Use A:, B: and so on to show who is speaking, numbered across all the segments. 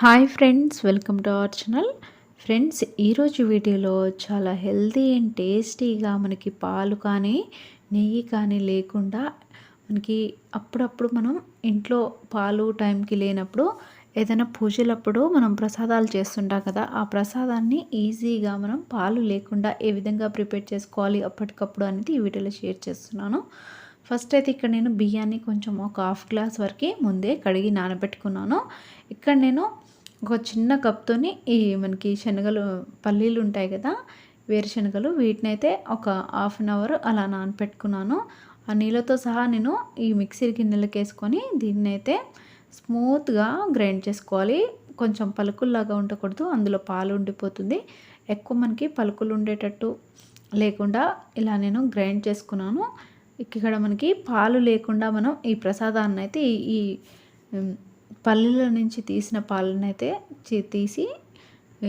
A: Hi friends welcome to our channel. Friends ఈరోజు వీడియోలో చాలా హెల్తీ అండ్ టేస్టీగా మనకి పాలు కానీ నెయ్యి కానీ లేకుండా మనకి అప్పుడప్పుడు మనం ఇంట్లో పాలు టైంకి లేనప్పుడు ఏదైనా పూజలప్పుడు మనం ప్రసాదాలు చేస్తుంటాం కదా ఆ ప్రసాదాన్ని ఈజీగా మనం పాలు లేకుండా ఏ విధంగా ప్రిపేర్ చేసుకోవాలి అప్పటికప్పుడు అనేది ఈ వీడియోలో షేర్ చేస్తున్నాను. ఫస్ట్ అయితే ఇక్కడ నేను బియ్యాన్ని కొంచెం ఒక హాఫ్ గ్లాస్ వరకు ముందే కడిగి నానబెట్టుకున్నాను. ఇక్కడ నేను ఒక చిన్న కప్తోని ఈ మనకి శనగలు పల్లీలు ఉంటాయి కదా వేరుశనగలు వీటిని అయితే ఒక హాఫ్ అన్ అవర్ అలా నానపెట్టుకున్నాను. ఆ నీళ్ళతో సహా నేను ఈ మిక్సీ గిన్నెలకు వేసుకొని దీన్ని అయితే స్మూత్గా గ్రైండ్ చేసుకోవాలి. కొంచెం పలుకుల్లాగా ఉండకూడదు అందులో పాలు ఉండిపోతుంది. ఎక్కువ మనకి పలుకులు ఉండేటట్టు లేకుండా ఇలా నేను గ్రైండ్ చేసుకున్నాను. ఇక్కడ మనకి పాలు లేకుండా మనం ఈ ప్రసాదాన్ని అయితే ఈ పల్లీల నుంచి తీసిన పాలనైతే తీసి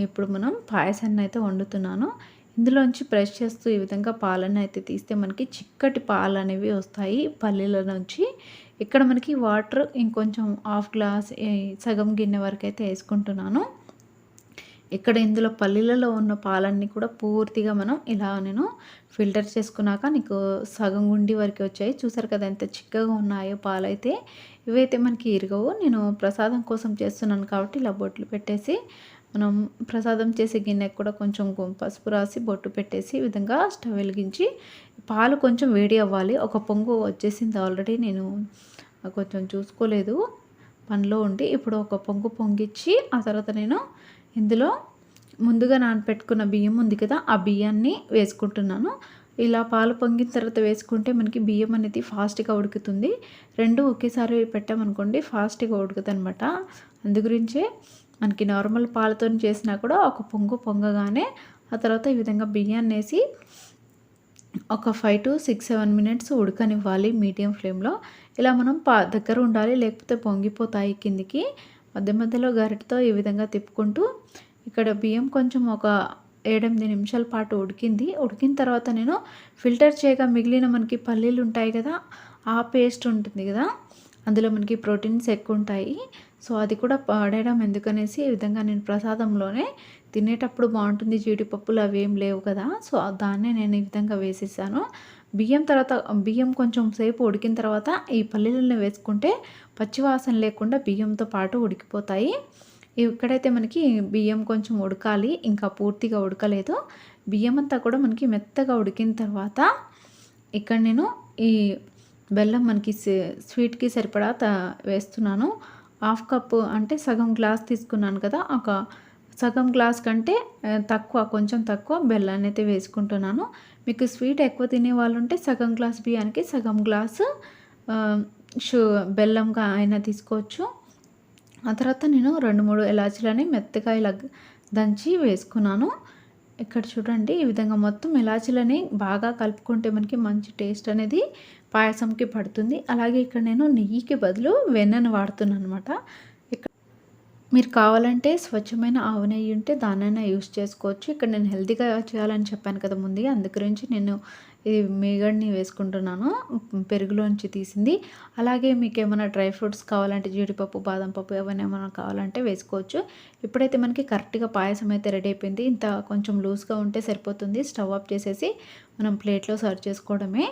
A: ఇప్పుడు మనం పాయసాన్ని అయితే వండుతున్నాను. ఇందులోంచి ప్రెష్ చేస్తూ ఈ విధంగా పాలను అయితే తీస్తే మనకి చిక్కటి పాలు అనేవి వస్తాయి పల్లీల నుంచి. ఇక్కడ మనకి వాటర్ ఇంకొంచెం హాఫ్ గ్లాస్ సగం గిన్నె వరకు అయితే వేసుకుంటున్నాను. ఇక్కడ ఇందులో పల్లీలలో ఉన్న పాలన్నీ కూడా పూర్తిగా మనం ఇలా నేను ఫిల్టర్ చేసుకున్నాక నీకు సగం గుండి వరకు వచ్చాయి. చూసారు కదా ఎంత చిక్కగా ఉన్నాయో పాలైతే. ఇవైతే మనకి ఇరగవు. నేను ప్రసాదం కోసం చేస్తున్నాను కాబట్టి ఇలా బొట్లు పెట్టేసి మనం ప్రసాదం చేసే గిన్నెకి కూడా కొంచెం పసుపు రాసి బొట్టు పెట్టేసి ఈ విధంగా స్టవ్ వెలిగించి పాలు కొంచెం వేడి అవ్వాలి. ఒక పొంగు వచ్చేసింది ఆల్రెడీ. నేను కొంచెం చూసుకోలేదు. పనిలో ఉండి ఇప్పుడు ఒక పొంగు పొంగిచ్చి ఆ తర్వాత నేను ఇందులో ముందుగా నానపెట్టుకున్న బియ్యం ఉంది కదా ఆ బియ్యాన్ని వేసుకుంటున్నాను. ఇలా పాలు పొంగిన తర్వాత వేసుకుంటే మనకి బియ్యం అనేది ఫాస్ట్గా ఉడుకుతుంది. రెండు ఒకేసారి పెట్టామనుకోండి ఫాస్ట్గా ఉడుకుతుంది అనమాట అందు గురించే మనకి నార్మల్ పాలతో చేసినా కూడా ఒక పొంగు పొంగగానే ఆ తర్వాత ఈ విధంగా బియ్యాన్ని వేసి ఒక five to six seven minutes ఉడకనివ్వాలి మీడియం ఫ్లేమ్లో. ఇలా మనం పా దగ్గర ఉండాలి లేకపోతే పొంగిపోతాయి కిందికి. మధ్య మధ్యలో గరిటతో ఈ విధంగా తిప్పుకుంటూ ఇక్కడ బియ్యం కొంచెం ఒక ఏడెనిమిది నిమిషాల పాటు ఉడికింది. ఉడికిన తర్వాత నేను ఫిల్టర్ చేయగా మిగిలిన మనకి పల్లీలు ఉంటాయి కదా ఆ పేస్ట్ ఉంటుంది కదా అందులో మనకి ప్రోటీన్స్ ఎక్కువ ఉంటాయి. సో అది కూడా పాడేయడం ఎందుకనేసి ఈ విధంగా నేను ప్రసాదంలోనే తినేటప్పుడు బాగుంటుంది జీడిపప్పులు అవి ఏం లేవు కదా. సో దాన్నే నేను ఈ విధంగా వేసేసాను. బియ్యం తర్వాత బియ్యం కొంచెం సేపు ఉడికిన తర్వాత ఈ పల్లీలను వేసుకుంటే పచ్చివాసన లేకుండా బియ్యంతో పాటు ఉడికిపోతాయి. ఇక్కడైతే మనకి బియ్యం కొంచెం ఉడకాలి ఇంకా పూర్తిగా ఉడకలేదు. బియ్యం అంతా కూడా మనకి మెత్తగా ఉడికిన తర్వాత ఇక్కడ నేను ఈ బెల్లం మనకి స్వీట్కి సరిపడా వేస్తున్నాను. హాఫ్ కప్పు అంటే సగం గ్లాస్ తీసుకున్నాను కదా ఒక సగం గ్లాస్ కంటే తక్కువ కొంచెం తక్కువ బెల్లాన్ని అయితే వేసుకుంటున్నాను. మీకు స్వీట్ ఎక్కువ తినే వాళ్ళు ఉంటే సగం గ్లాస్ బియ్యానికి సగం గ్లాసు షూ బెల్లంగా అయినా తీసుకోవచ్చు. ఆ తర్వాత నేను రెండు మూడు ఇలాచీలని మెత్తగా ఇలా దంచి వేసుకున్నాను. ఇక్కడ చూడండి ఈ విధంగా మొత్తం ఇలాచీలని బాగా కలుపుకుంటే మనకి మంచి టేస్ట్ అనేది పాయసంకి పడుతుంది. అలాగే ఇక్కడ నేను నెయ్యికి బదులు వెన్నను వాడుతున్నాను అనమాట మీరు కావాలంటే స్వచ్ఛమైన ఆవు నెయ్యి ఉంటే దానైనా యూస్ చేసుకోవచ్చు. ఇక్కడ నేను హెల్తీగా చేయాలని చెప్పాను కదా ముందు అందు గురించి నేను ఇది మేగడ్ని వేసుకుంటున్నాను. పెరుగులోంచి తీసింది. అలాగే మీకు ఏమైనా డ్రై ఫ్రూట్స్ కావాలంటే జీడిపప్పు బాదం పప్పు ఏమైనా ఏమైనా కావాలంటే వేసుకోవచ్చు. ఇప్పుడైతే మనకి కరెక్ట్గా పాయసం అయితే రెడీ అయిపోయింది. ఇంత కొంచెం లూజ్గా ఉంటే సరిపోతుంది. స్టవ్ ఆఫ్ చేసేసి మనం ప్లేట్లో సర్వ్ చేసుకోవడమే.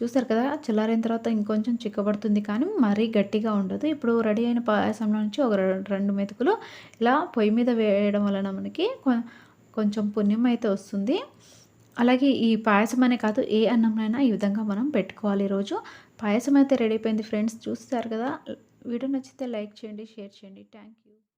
A: చూస్తారు కదా చల్లారిన తర్వాత ఇంకొంచెం చిక్కబడుతుంది కానీ మరీ గట్టిగా ఉండదు. ఇప్పుడు రెడీ అయిన పాయసంలో నుంచి ఒక రెండు మెతుకులు ఇలా పొయ్యి మీద వేయడం వలన మనకి కొంచెం పుణ్యం అయితే వస్తుంది. అలాగే ఈ పాయసం అనే కాదు ఏ అన్నంనైనా ఈ విధంగా మనం పెట్టుకోవాలి ఈరోజు. పాయసం అయితే రెడీ అయిపోయింది ఫ్రెండ్స్ చూస్తారు కదా. వీడియో నచ్చితే లైక్ చేయండి షేర్ చేయండి. Thank you